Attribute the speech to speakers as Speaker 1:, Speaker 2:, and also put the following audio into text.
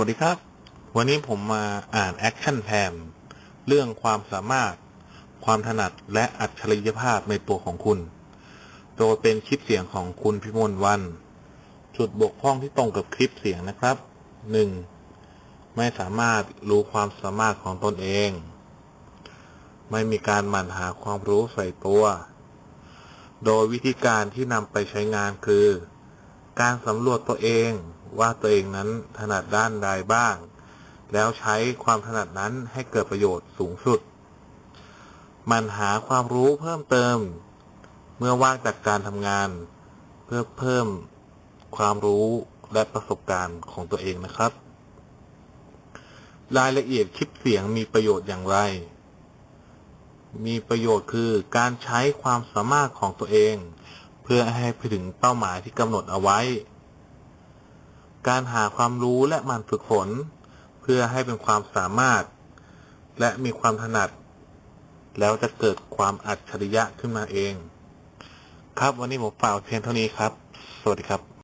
Speaker 1: วัสดีครับ วันนี้ผมมาอ่านแอคชั่นแพนเรื่องความสามารถ ความถนัดและอัจฉริยภาพในตัวของคุณ โดยเป็นคลิปเสียงของคุณพิมลวัน จุดบกพร่องที่ตรงกับคลิปเสียงนะครับ 1. ไม่สามารถรู้ความสามารถของตนเอง ไม่มีการหมั่นหาความรู้ใส่ตัว โดยวิธีการที่นำไปใช้งานคือ การสำรวจตัวเอง ว่าตัวเองนั้นถนัดด้านใดบ้าง แล้วใช้ความถนัดนั้นให้เกิดประโยชน์สูงสุด มันหาความรู้เพิ่มเติม เมื่อว่างจากการทำงาน เพื่อเพิ่มความรู้และประสบการณ์ของตัวเองนะครับ รายละเอียดคลิปเสียงมีประโยชน์อย่างไร มีประโยชน์คือการใช้ความสามารถของตัวเอง เพื่อให้ไปถึงเป้าหมายที่กำหนดเอาไว้ การหาความรู้และหมันฝึกฝน เพื่อให้เป็นความสามารถ และมีความถนัด แล้วจะเกิดความอัจฉริยะขึ้นมาเอง ครับวันนี้ผมฝากเพียงเท่านี้ครับ สวัสดีครับ